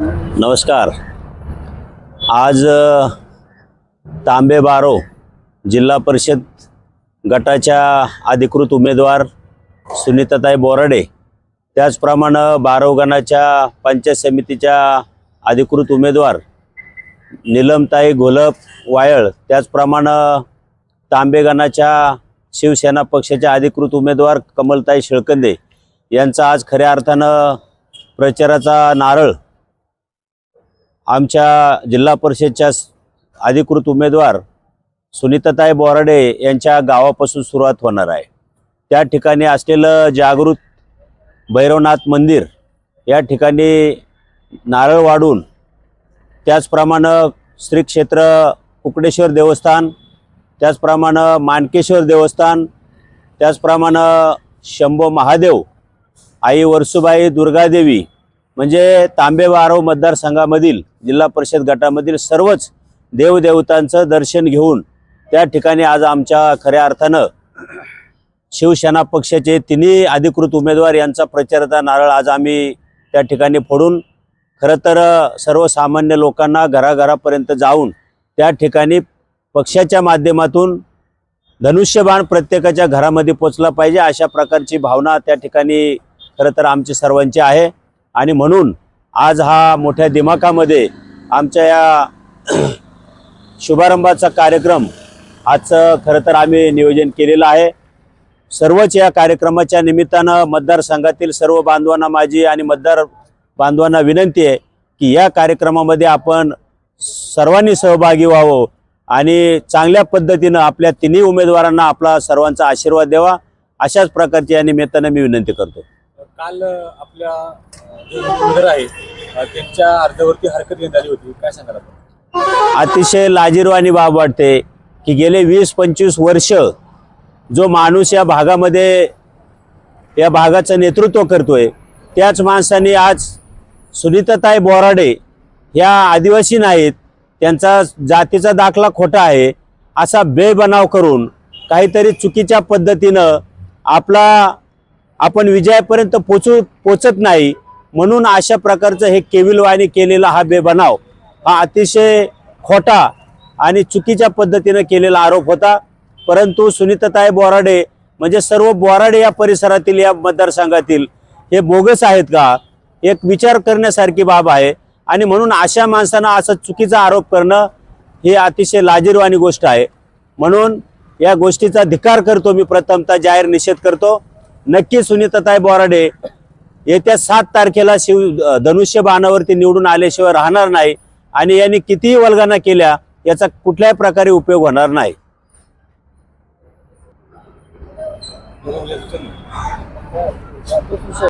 नमस्कार. आज तांबे बारो जिल्हा परिषद गटाच्या अधिकृत उमेदवार सुनीताताई बोराडे त्याचप्रमाणे बारो गणाच्या पंचायत समितीच्या अधिकृत उमेदवार निलमताई घोलप वायळ त्याचप्रमाणे तांबे गणाच्या शिवसेना पक्षाच्या अधिकृत उमेदवार कमलताई शिळकंदे यांचा आज खऱ्या अर्थानं प्रचाराचा नारळ आमच्या जिल्हा परिषदच्या अधिकृत उमेदवार सुनीताताई बोराडे यांच्या गावापासून सुरुवात होणार आहे. त्या ठिकाणी असलेलं जागृत भैरवनाथ मंदिर या ठिकाणी नारळ वाढून त्याचप्रमाणे श्री क्षेत्र कुकडेश्वर देवस्थान त्याचप्रमाणे मानकेश्वर देवस्थान त्याचप्रमाणे शंभो महादेव आई वर्सुबाई दुर्गादेवी म्हणजे तांबेवारव मतदारसंघामधील जिल्हा परिषद गटामधील सर्वच देवदेवतांचं दर्शन घेऊन त्या ठिकाणी आज आमच्या खऱ्या अर्थानं शिवसेना पक्षाचे तिन्ही अधिकृत उमेदवार यांचा प्रचाराचा नारळ आज आम्ही त्या ठिकाणी फोडून खरं तर सर्वसामान्य लोकांना घराघरापर्यंत जाऊन त्या ठिकाणी पक्षाच्या माध्यमातून धनुष्यबाण प्रत्येकाच्या घरामध्ये पोचला पाहिजे अशा प्रकारची भावना त्या ठिकाणी खरं तर आमची सर्वांची आहे. आणि म्हणून आज हा मोठ्या दिमाखामध्ये आमच्या या शुभारंभाचा कार्यक्रम आजचं खरं तर आम्ही नियोजन केलेलं आहे. सर्वच या कार्यक्रमाच्या निमित्तानं मतदारसंघातील सर्व बांधवांना माझी आणि मतदार बांधवांना विनंती आहे की या कार्यक्रमामध्ये आपण सर्वांनी सहभागी व्हावं आणि चांगल्या पद्धतीनं आपल्या तिन्ही उमेदवारांना आपला सर्वांचा आशीर्वाद द्यावा. अशाच प्रकारची या निमित्तानं मी विनंती करतो. काल आपल्या उमेदवार आहे त्यांच्या अर्जावरती हरकत घेण्यात आली होती. काय सांगाल आपण? अतिशय लाजीरवाणी बाब वाटते की गेले वीस पंचवीस वर्ष जो माणूस या भागामध्ये या भागाचं नेतृत्व करतोय त्याच माणसाने आज सुनीताताई बोराडे ह्या आदिवासी नाहीत त्यांचा जातीचा दाखला खोटा आहे असा बेबनाव करून काहीतरी चुकीच्या पद्धतीनं आपला आपण विजयापर्यंत पोचू पोचत नाही. म्हणून अशा प्रकारचं हे केविलवाणी केलेला हा बेबनाव हा अतिशय खोटा आणि चुकीच्या पद्धतीनं केलेला आरोप होता. परंतु सुनीताताई बोराडे म्हणजे सर्व बोराडे या परिसरातील या मतदारसंघातील हे बोगस आहेत का? एक विचार करण्यासारखी बाब आहे. आणि म्हणून अशा माणसांना असं चुकीचा आरोप करणं ही अतिशय लाजीरवाणी गोष्ट आहे. म्हणून या गोष्टीचा धिकार करतो मी प्रथमतः जाहीर निषेध करतो. नक्की सुनीताताई बोराडे येत्या सात तारखेला शिव धनुष्य बाणावरती निवडून आल्याशिवाय राहणार नाही आणि यांनी कितीही वल्गना केल्या याचा कुठल्याही प्रकारे उपयोग होणार नाही.